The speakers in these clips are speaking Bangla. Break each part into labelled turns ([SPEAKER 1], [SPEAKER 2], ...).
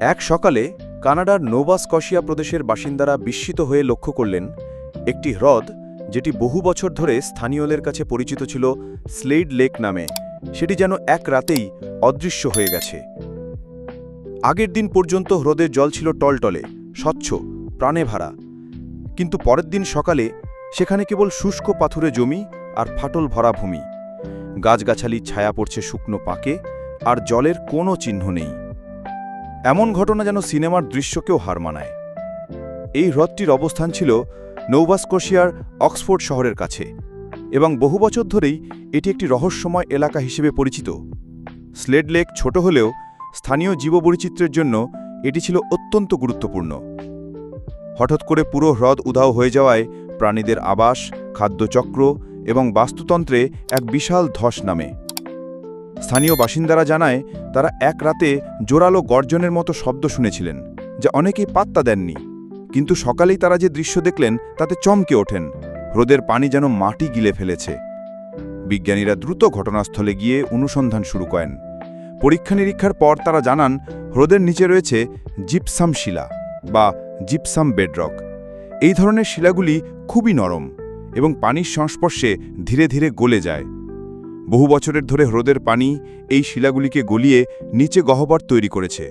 [SPEAKER 1] এক সকালে কানাডার নোভা স্কশিয়া প্রদেশের বাসিন্দারা বিস্মিত হয়ে লক্ষ্য করলেন একটি হ্রদ যেটি বহু বছর ধরে স্থানীয়দের কাছে পরিচিত ছিল স্লেড লেক নামে। সেটি যেন এক রাতেই অদৃশ্য হয়ে গেছে। আগের দিন পর্যন্ত হ্রদের জল ছিল টলটলে, স্বচ্ছ, প্রাণে ভরা। কিন্তু পরের দিন সকালে সেখানে কেবল শুষ্ক পাথুরে জমি আর ফাটল ভরা ভূমি। গাছগাছালি ছায়া পড়ছে শুকনো পাকে আর জলের কোনো চিহ্ন নেই। এমন ঘটনা যেন সিনেমার দৃশ্যকেও হার মানায়। এই হ্রদটির অবস্থান ছিল নৌবাস্কোশিয়ার অক্সফোর্ড শহরের কাছে এবং বহু বছর ধরেই এটি একটি রহস্যময় এলাকা হিসেবে পরিচিত। স্লেড লেক ছোট হলেও স্থানীয় জীববৈচিত্র্যের জন্য এটি ছিল অত্যন্ত গুরুত্বপূর্ণ। হঠাৎ করে পুরো হ্রদ উধাও হয়ে যাওয়ায় প্রাণীদের আবাস, খাদ্যচক্র এবং বাস্তুতন্ত্রে এক বিশাল ধস নামে। স্থানীয় বাসিন্দারা জানায়, তারা এক রাতে জোরালো গর্জনের মতো শব্দ শুনেছিলেন, যা অনেকেই পাত্তা দেননি। কিন্তু সকালেই তারা যে দৃশ্য দেখলেন, তাতে চমকে ওঠেন। হ্রদের পানি যেন মাটি গিলে ফেলেছে। বিজ্ঞানীরা দ্রুত ঘটনাস্থলে গিয়ে অনুসন্ধান শুরু করেন। পরীক্ষা নিরীক্ষার পর তারা জানান, হ্রদের নিচে রয়েছে জিপসাম শিলা বা জিপসাম বেডরক। এই ধরনের শিলাগুলি খুবই নরম এবং পানির সংস্পর্শে ধীরে ধীরে গলে যায়। বহু বছরের ধরে হ্রদের পানি এই শিলাগুলিকে গলিয়ে নিচে গহ্বর তৈরি করেছে।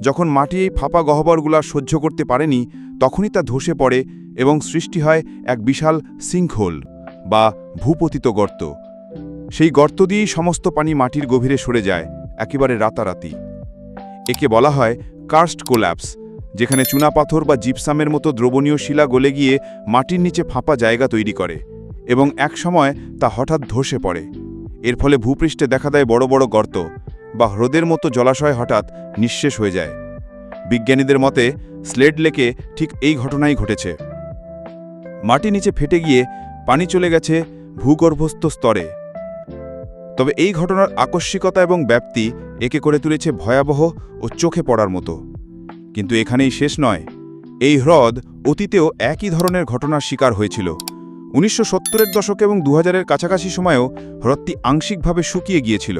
[SPEAKER 1] যখন মাটি এই ফাঁপা গহ্বরগুলা সহ্য করতে পারেনি, তখনই তা ধসে পড়ে এবং সৃষ্টি হয় এক বিশাল সিঙ্কহোল বা ভূপতিত গর্ত। সেই গর্ত দিয়েই সমস্ত পানি মাটির গভীরে সরে যায়, একেবারে রাতারাতি। একে বলা হয় কার্স্ট কোল্যাপস যেখানে চুনাপাথর বা জিপসামের মতো দ্রবণীয় শিলা গলে গিয়ে মাটির নিচে ফাঁপা জায়গা তৈরি করে এবং এক সময় তা হঠাৎ ধসে পড়ে। এর ফলে ভূপৃষ্ঠে দেখা দেয় বড় বড় গর্ত বা হ্রদের মতো জলাশয় হঠাৎ নিঃশেষ হয়ে যায়। বিজ্ঞানীদের মতে স্লেড লেকে ঠিক এই ঘটনাই ঘটেছে। মাটি নিচে ফেটে গিয়ে পানি চলে গেছে ভূগর্ভস্থ স্তরে। তবে এই ঘটনার আকস্মিকতা এবং ব্যাপ্তি একে করে তুলেছে ভয়াবহ ও চোখে পড়ার মতো। কিন্তু এখানেই শেষ নয়। এই হ্রদ অতীতেও একই ধরনের ঘটনার শিকার হয়েছিল। উনিশশো সত্তরের দশক এবং দু হাজারের কাছাকাছি সময়েও হ্রদটি আংশিকভাবে শুকিয়ে গিয়েছিল।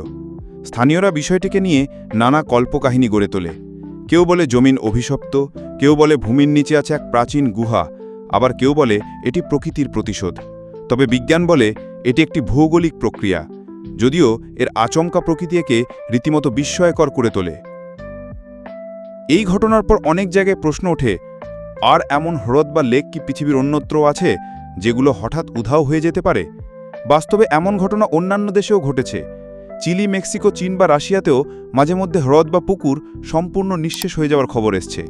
[SPEAKER 1] স্থানীয়রা বিষয়টিকে নিয়ে নানা কল্পকাহিনী গড়ে তোলে। কেউ বলে জমিন অভিশপ্ত, কেউ বলে ভূমির নিচে আছে এক প্রাচীন গুহা, আবার কেউ বলে এটি প্রকৃতির প্রতিশোধ। তবে বিজ্ঞান বলে এটি একটি ভৌগোলিক প্রক্রিয়া, যদিও এর আচমকা প্রকৃতি একে রীতিমতো বিস্ময়কর করে তোলে। এই ঘটনার পর অনেক জায়গায় প্রশ্ন ওঠে, আর এমন হ্রদ বা লেক কি পৃথিবীর অন্যত্র আছে? যেগুলো হঠাৎ উধাও হয়ে যেতে পারে, বাস্তবে এমন ঘটনা অন্যান্য দেশেও ঘটেছে। চিলি, মেক্সিকো, চীন বা রাশিয়াতেও মাঝে মধ্যে হ্রদ বা পুকুর সম্পূর্ণ নিঃশেষ হয়ে যাওয়ার খবর এসছে।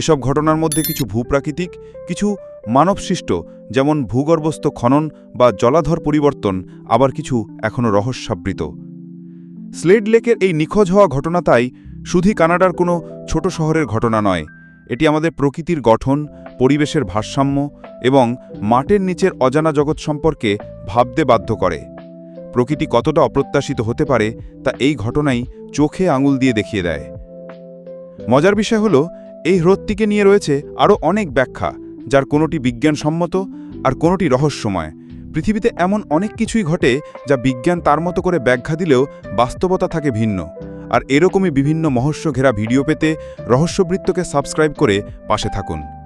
[SPEAKER 1] এসব ঘটনার মধ্যে কিছু ভূপ্রাকৃতিক, কিছু মানবসৃষ্ট, যেমন ভূগর্ভস্থ খনন বা জলাধর পরিবর্তন, আবার কিছু এখনও রহস্যাবৃত। স্লেড লেকের এই নিখোঁজ হওয়া ঘটনা তাই শুধুই কানাডার কোনো ছোট শহরের ঘটনা নয়, এটি আমাদের প্রকৃতির গঠন, পরিবেশের ভারসাম্য এবং মাটির নিচের অজানা জগৎ সম্পর্কে ভাবতে বাধ্য করে। প্রকৃতি কতটা অপ্রত্যাশিত হতে পারে, তা এই ঘটনাই চোখে আঙুল দিয়ে দেখিয়ে দেয়। মজার বিষয় হল, এই হ্রদটিকে নিয়ে রয়েছে আরও অনেক ব্যাখ্যা, যার কোনোটি বিজ্ঞানসম্মত আর কোনোটি রহস্যময়। পৃথিবীতে এমন অনেক কিছুই ঘটে যা বিজ্ঞান তার মতো করে ব্যাখ্যা দিলেও বাস্তবতা থাকে ভিন্ন। আর এরকমই বিভিন্ন মহস্য ঘেরা ভিডিও পেতে রহস্যবৃত্তকে সাবস্ক্রাইব করে পাশে থাকুন।